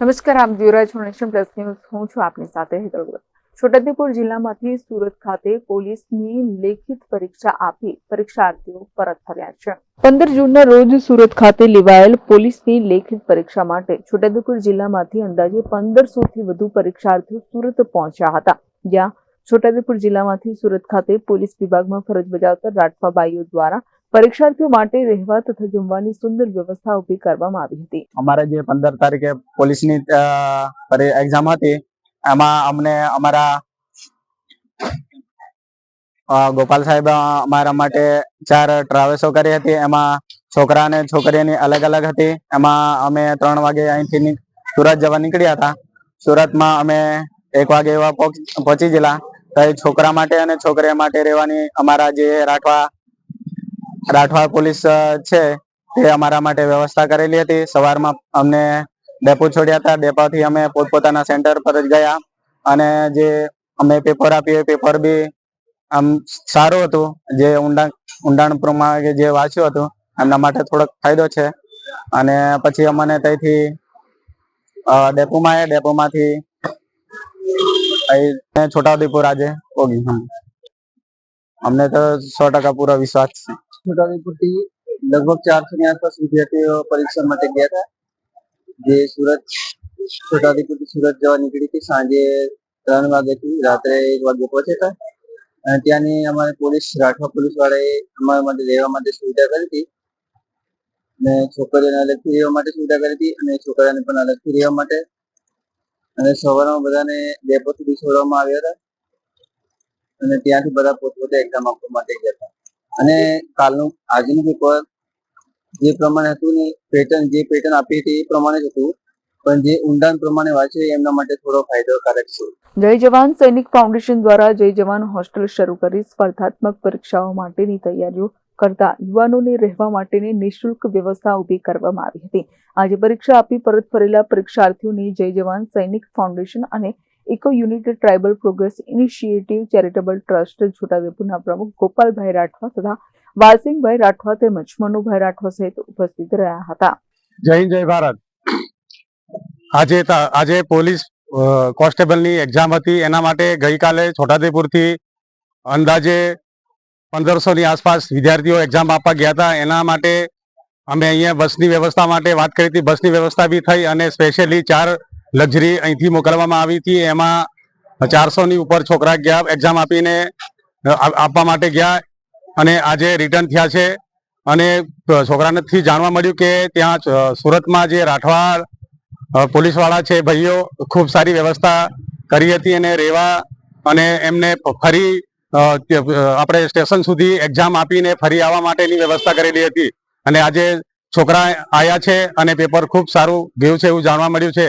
નમસ્કાર, આપ જોઈ રહ્યા છો નેશન પ્લસ ન્યૂઝ. હું છું આપની સાથે હેતલ. છોટાઉદેપુર જિલ્લામાંથી સુરત ખાતે પોલીસની લેખિત પરીક્ષા આપી પરીક્ષાર્થીઓ પરત ફર્યા છે. પંદર જૂનના રોજ સુરત ખાતે લેવાયેલ પોલીસની લેખિત પરીક્ષા માટે છોટાઉદેપુર જિલ્લામાંથી અંદાજે પંદરસો થી વધુ પરીક્ષાર્થીઓ સુરત પહોંચ્યા હતા. જ્યાં છોટાઉદેપુર જિલ્લામાંથી સુરત ખાતે પોલીસ વિભાગમાં ફરજ બજાવતા રાઠવાબાઈઓ દ્વારા પરીક્ષાર્થીઓ માટે રહેવા તથા જમવાની સુંદર વ્યવસ્થા ઊભી કરવામાં આવી હતી. અમારે જે પંદર તારીખે પોલીસની એક્ઝામ હતી, એમાં અમને અમારા ગોપાલ સાહેબ અમારા માટે ચાર ટ્રાવેલ્સો કરી હતી, એમાં છોકરા અને છોકરીઓની અલગ અલગ હતી, એમાં અમે ત્રણ વાગે અહીંથી સુરત જવા નીકળ્યા હતા. સુરતમાં અમે એક વાગે એવા પહોંચ- ગયેલા. તો છોકરા માટે અને છોકરી માટે રહેવાની અમારા જે રાઠવા રાઠવા પોલીસ છે, તે અમારા માટે વ્યવસ્થા કરેલી હતી. સવારમાં અમને ડેપો છોડ્યા હતા. ડેપોથી અમે પોતપોતાના સેન્ટર પર જ ગયા અને જે અમે પેપર આપ્યું પેપર બી આમ સારું હતું. જે ઊંડાણ ઊંડાણ પ્રમાણે જે વાંચ્યું હતું, એમના માટે થોડોક ફાયદો છે. અને પછી અમને ત્યાંથી ડેપોમાં આવ્યા ડેપોમાંથી છોટાઉદેપુર આજે ઓગી અમને તો સો ટકા પૂરો વિશ્વાસ છે. છોટાઉદેપુરથી લગભગ ચારસો આસપાસ વિદ્યાર્થીઓ પરીક્ષા માટે ગયા હતા. જે સુરત, છોટાઉદેપુરથી સુરત જવા નીકળી હતી. સાંજે ત્રણ વાગ્યાથી રાત્રે એક વાગે પહોંચ્યા હતા. અને ત્યાંની અમારે પોલીસ, રાઠવા પોલીસ વાળાએ અમારા માટે રહેવા માટે સુવિધા કરી હતી. અને છોકરીઓને અલગથી રહેવા માટે સુવિધા કરી હતી અને છોકરાને પણ અલગથી રહેવા માટે. અને સવારમાં બધાને ડેપો સુધી છોડવામાં આવ્યા હતા. અને ત્યાંથી બધા પોતપોતે એક્ઝામ આપવા માટે ગયા અને કાલનું, આજનું પેપર જે પ્રમાણે હતું ને, પેટર્ન, જે પેટર્ન આપી હતી એ પ્રમાણે જ હતું. પણ જે ઊંડાણ પ્રમાણે વાંચે એમના માટે થોડો ફાયદાકારક છે. જય જવાન, સૈનિક ફાઉન્ડેશન દ્વારા જય જવાન હોસ્ટેલ શરૂ કરી સ્પર્ધાત્મક પરીક્ષાઓ માટેની તૈયારીઓ કરતા યુવાનોને રહેવા માટેની નિઃશુલ્ક વ્યવસ્થા ઊભી કરવામાં આવી હતી. આજે પરીક્ષા આપી પરત ફરેલા પરીક્ષાર્થીઓને જય જવાન, સૈનિક ફાઉન્ડેશન અને eco united tribal progress initiative charitable trust છોટાઉદેપુરના પ્રમુખ ગોપાલભાઈ રાઠવા તથા વાલસિંહભાઈ રાઠવા તેમજ મનુભાઈ રાઠવા સહિત ઉપસ્થિત રહ્યા હતા. જય જય ભારત. આજે આજે પોલીસ કોન્સ્ટેબલની એક્ઝામ હતી. એના માટે ગઈકાલે છોટાઉદેપુરથી અંદાજે પંદરસોની આસપાસ વિદ્યાર્થીઓ એક્ઝામ આપવા ગયા હતા. એના માટે અમે અહીંયા બસની વ્યવસ્થા માટે વાત કરી હતી. બસની વ્યવસ્થા બી થઈ અને સ્પેશિયલી ચાર લક્ઝરી અહીંથી મોકલવામાં આવી હતી. એમાં ચારસોની ઉપર છોકરા ગયા એક્ઝામ આપીને આપવા માટે ગયા અને આજે રિટર્ન થયા છે. અને છોકરાનેથી જાણવા મળ્યું કે ત્યાં સુરતમાં જે રાઠવા પોલીસવાળા છે, ભાઈઓ, ખૂબ સારી વ્યવસ્થા કરી હતી અને રહેવા અને એમને ફરી આપણે સ્ટેશન સુધી એક્ઝામ આપીને ફરી આવવા માટેની વ્યવસ્થા કરેલી હતી. અને આજે છોકરા આવ્યા છે અને પેપર ખૂબ સારું ગયું છે એવું જાણવા મળ્યું છે.